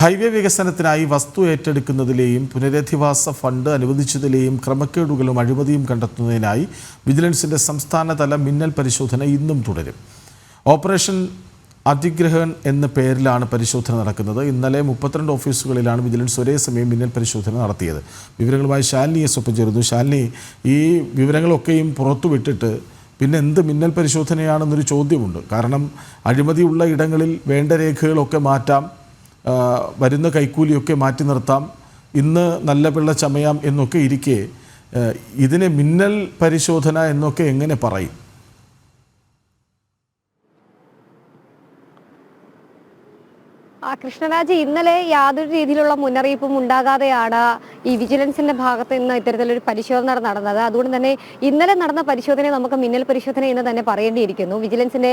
Highway വികസനത്തിനായി വസ്തു ഏറ്റെടുക്കുന്നതിലെയും പുനരധിവാസ ഫണ്ട് അനുവദിച്ചതിലെയും ക്രമക്കേടുകളും അഴിമതിയും കണ്ടെത്തുന്നതിനായി വിജിലൻസിന്റെ സംസ്ഥാനതല മിന്നൽ പരിശോധന ഇന്നും തുടരും. ഓപ്പറേഷൻ അതിഗ്രഹൻ എന്ന പേരിലാണ് പരിശോധന നടക്കുന്നത്. ഇന്നലെ മുപ്പത്തിരണ്ട് ഓഫീസുകളിലാണ് വിജിലൻസ് ഒരേ സമയം മിന്നൽ പരിശോധന നടത്തിയത്. വിവരങ്ങളുമായി ശാലിനിയെ ഒപ്പം ചേരുന്നു. ശാലിനി ഈ വിവരങ്ങളൊക്കെയും പുറത്തുവിട്ടിട്ട് പിന്നെ എന്ത് മിന്നൽ പരിശോധനയാണെന്നൊരു ചോദ്യമുണ്ട്. കാരണം അഴിമതിയുള്ള ഇടങ്ങളിൽ വേണ്ട രേഖകളൊക്കെ മാറ്റാം. വരുന്ന കൈക്കൂലിയൊക്കെ മാറ്റി നിർത്താം. ഇന്ന് നല്ല പിള്ള ചമയാം എന്നൊക്കെ ഇരിക്കെ ഇതിനെ മിന്നൽ പരിശോധന എന്നൊക്കെ എങ്ങനെ പറയും? കൃഷ്ണരാജ് ഇന്നലെ യാതൊരു രീതിയിലുള്ള മുന്നറിയിപ്പും ഉണ്ടാകാതെയാണ് ഈ വിജിലൻസിന്റെ ഭാഗത്ത് നിന്ന് ഇത്തരത്തിലൊരു പരിശോധന നടന്നത്. അതുകൊണ്ട് തന്നെ ഇന്നലെ നടന്ന പരിശോധനയെ നമുക്ക് മിന്നൽ പരിശോധന എന്ന് തന്നെ പറയേണ്ടിയിരിക്കുന്നു. വിജിലൻസിന്റെ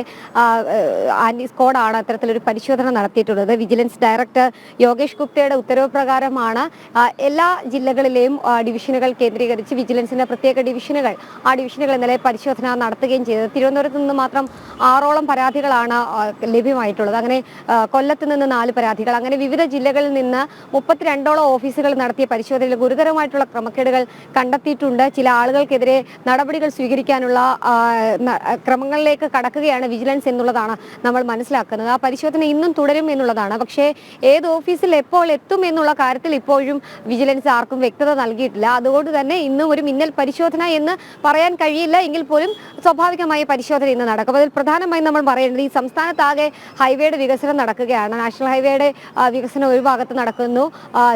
ആന്റി സ്ക്വാഡാണ് അത്തരത്തിലൊരു പരിശോധന നടത്തിയിട്ടുള്ളത്. വിജിലൻസ് ഡയറക്ടർ യോഗേഷ് ഗുപ്തയുടെ ഉത്തരവ് പ്രകാരമാണ് എല്ലാ ജില്ലകളിലെയും ഡിവിഷനുകൾ കേന്ദ്രീകരിച്ച് വിജിലൻസിന്റെ പ്രത്യേക ഡിവിഷനുകൾ ആ ഡിവിഷനുകൾ ഇന്നലെ പരിശോധന നടത്തുകയും ചെയ്തത്. തിരുവനന്തപുരത്ത് നിന്ന് മാത്രം ആറോളം പരാതികളാണ് ലഭ്യമായിട്ടുള്ളത്. അങ്ങനെ കൊല്ലത്ത് നിന്ന് നാല് പരാതികൾ. അങ്ങനെ വിവിധ ജില്ലകളിൽ നിന്ന് മുപ്പത്തിരണ്ടോളം ഓഫീസുകൾ നടത്തിയ പരിശോധനയിൽ ഗുരുതരമായിട്ടുള്ള ക്രമക്കേടുകൾ കണ്ടെത്തിയിട്ടുണ്ട്. ചില ആളുകൾക്കെതിരെ നടപടികൾ സ്വീകരിക്കാനുള്ള ക്രമങ്ങളിലേക്ക് കടക്കുകയാണ് വിജിലൻസ് എന്നുള്ളതാണ് നമ്മൾ മനസ്സിലാക്കുന്നത്. ആ പരിശോധന ഇന്നും തുടരും എന്നുള്ളതാണ്. പക്ഷേ ഏത് ഓഫീസിൽ എപ്പോൾ എത്തും എന്നുള്ള കാര്യത്തിൽ ഇപ്പോഴും വിജിലൻസ് ആർക്കും വ്യക്തത നൽകിയിട്ടില്ല. അതുകൊണ്ട് തന്നെ ഇന്നും ഒരു മിന്നൽ പരിശോധന എന്ന് പറയാൻ കഴിയില്ല. എങ്കിൽ പോലും സ്വാഭാവികമായ പരിശോധന ഇന്ന് നടക്കും. അതിൽ പ്രധാനമായും നമ്മൾ പറയേണ്ടത് ഈ സംസ്ഥാനത്താകെ ഹൈവേയുടെ വികസനം നടക്കുകയാണ്. നാഷണൽ ഹൈവേയുടെ ആ, വികസനം ഒരു ഭാഗത്ത് നടക്കുന്നു.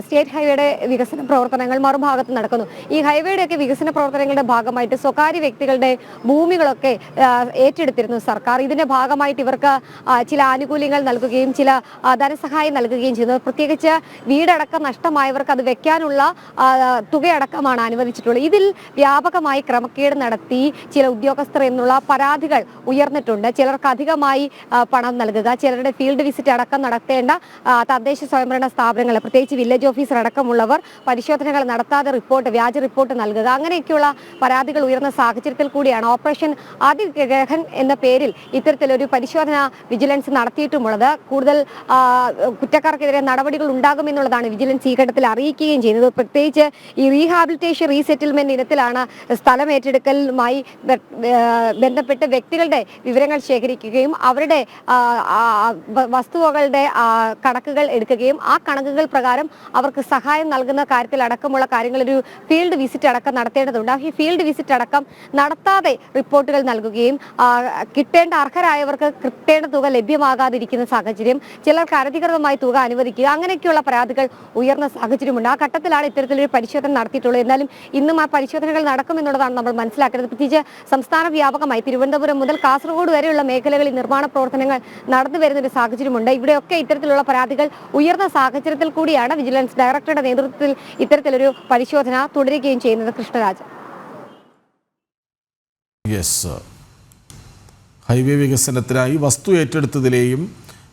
സ്റ്റേറ്റ് ഹൈവേയുടെ വികസന പ്രവർത്തനങ്ങൾ മറുഭാഗത്ത് നടക്കുന്നു. ഈ ഹൈവേയുടെ ഒക്കെ വികസന പ്രവർത്തനങ്ങളുടെ ഭാഗമായിട്ട് സ്വകാര്യ വ്യക്തികളുടെ ഭൂമികളൊക്കെ ഏറ്റെടുത്തിരുന്നു സർക്കാർ. ഇതിന്റെ ഭാഗമായിട്ട് ഇവർക്ക് ചില ആനുകൂല്യങ്ങൾ നൽകുകയും ചില ധനസഹായം നൽകുകയും ചെയ്യുന്നു പ്രത്യേകിച്ച് വീടടക്കം നഷ്ടമായവർക്ക് അത് വെക്കാനുള്ള തുകയടക്കമാണ് അനുവദിച്ചിട്ടുള്ളത്. ഇതിൽ വ്യാപകമായി ക്രമക്കേട് നടത്തി ചില ഉദ്യോഗസ്ഥർ എന്നുള്ള പരാതികൾ ഉയർന്നിട്ടുണ്ട്. ചിലർക്ക് അധികമായി പണം നൽകുക ചിലരുടെ ഫീൽഡ് വിസിറ്റ് അടക്കം നടത്തേണ്ട ആ, തദ്ദേശ സ്വയംഭരണ സ്ഥാപനങ്ങൾ പ്രത്യേകിച്ച് വില്ലേജ് ഓഫീസർ അടക്കമുള്ളവർ പരിശോധനകൾ നടത്താതെ റിപ്പോർട്ട് വ്യാജ റിപ്പോർട്ട് നൽകുക. അങ്ങനെയൊക്കെയുള്ള പരാതികൾ ഉയർന്ന സാഹചര്യത്തിൽ കൂടിയാണ് ഓപ്പറേഷൻ അതിഗ്രഹൻ എന്ന പേരിൽ ഇത്തരത്തിലൊരു പരിശോധന വിജിലൻസ് നടത്തിയിട്ടുമുള്ളത്. കൂടുതൽ കുറ്റക്കാർക്കെതിരെ നടപടികൾ ഉണ്ടാകുമെന്നുള്ളതാണ് വിജിലൻസ് ഈ ഘട്ടത്തിൽ അറിയിക്കുകയും ചെയ്യുന്നത് പ്രത്യേകിച്ച് ഈ റീഹാബിലിറ്റേഷൻ റീസെറ്റിൽമെന്റ് ഇനത്തിലാണ് സ്ഥലം ഏറ്റെടുക്കലുമായി ബന്ധപ്പെട്ട് വ്യക്തികളുടെ വിവരങ്ങൾ ശേഖരിക്കുകയും അവരുടെ വസ്തുവകളുടെ കണക്കുകൾ എടുക്കുകയും ആ കണക്കുകൾ പ്രകാരം അവർക്ക് സഹായം നൽകുന്ന കാര്യത്തിൽ അടക്കമുള്ള കാര്യങ്ങൾ ഒരു ഫീൽഡ് വിസിറ്റ് അടക്കം നടത്തേണ്ടതുണ്ട്. ഈ ഫീൽഡ് വിസിറ്റ് അടക്കം നടത്താതെ റിപ്പോർട്ടുകൾ നൽകുകയും കിട്ടേണ്ട അർഹരായവർക്ക് കിട്ടേണ്ട തുക ലഭ്യമാകാതിരിക്കുന്ന സാഹചര്യം ചിലർക്ക് അനധികൃതമായി തുക അനുവദിക്കുക അങ്ങനെയൊക്കെയുള്ള പരാതികൾ ഉയർന്ന സാഹചര്യമുണ്ട്. ആ ഘട്ടത്തിലാണ് ഇത്തരത്തിലൊരു പരിശോധന നടത്തിയിട്ടുള്ളത്. എന്നാലും ഇന്നും ആ പരിശോധനകൾ നടക്കുമെന്നുള്ളതാണ് നമ്മൾ മനസ്സിലാക്കുന്നത് പ്രത്യേകിച്ച് സംസ്ഥാന വ്യാപകമായി തിരുവനന്തപുരം മുതൽ കാസർഗോഡ് വരെയുള്ള മേഖലകളിൽ നിർമ്മാണ പ്രവർത്തനങ്ങൾ നടന്നു വരുന്ന ഒരു സാഹചര്യമുണ്ട്. ഇവിടെയൊക്കെ ഇത്തരത്തിലുള്ള പരാതികൾ ഉയർന്ന സാഹചര്യത്തിൽ കൂടിയാണ് വിജിലൻസ് ഡയറക്ടറുടെ നേതൃത്വത്തിൽ ഇത്തരത്തിലൊരു പരിശോധന തുടരുകയും ചെയ്യുന്നത് കൃഷ്ണരാജ്. യെസ് ഹൈവേ വികസനത്തിനായി വസ്തു ഏറ്റെടുത്തതിലെയും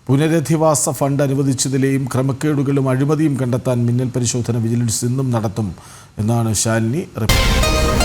പുനരധിവാസ ഫണ്ട് അനുവദിച്ചതിലെയും ക്രമക്കേടുകളും അഴിമതിയും കണ്ടെത്താൻ മിന്നൽ പരിശോധന വിജിലൻസ് ഇന്നും നടത്തും എന്നാണ് ശാലിനി റിപ്പോർട്ട്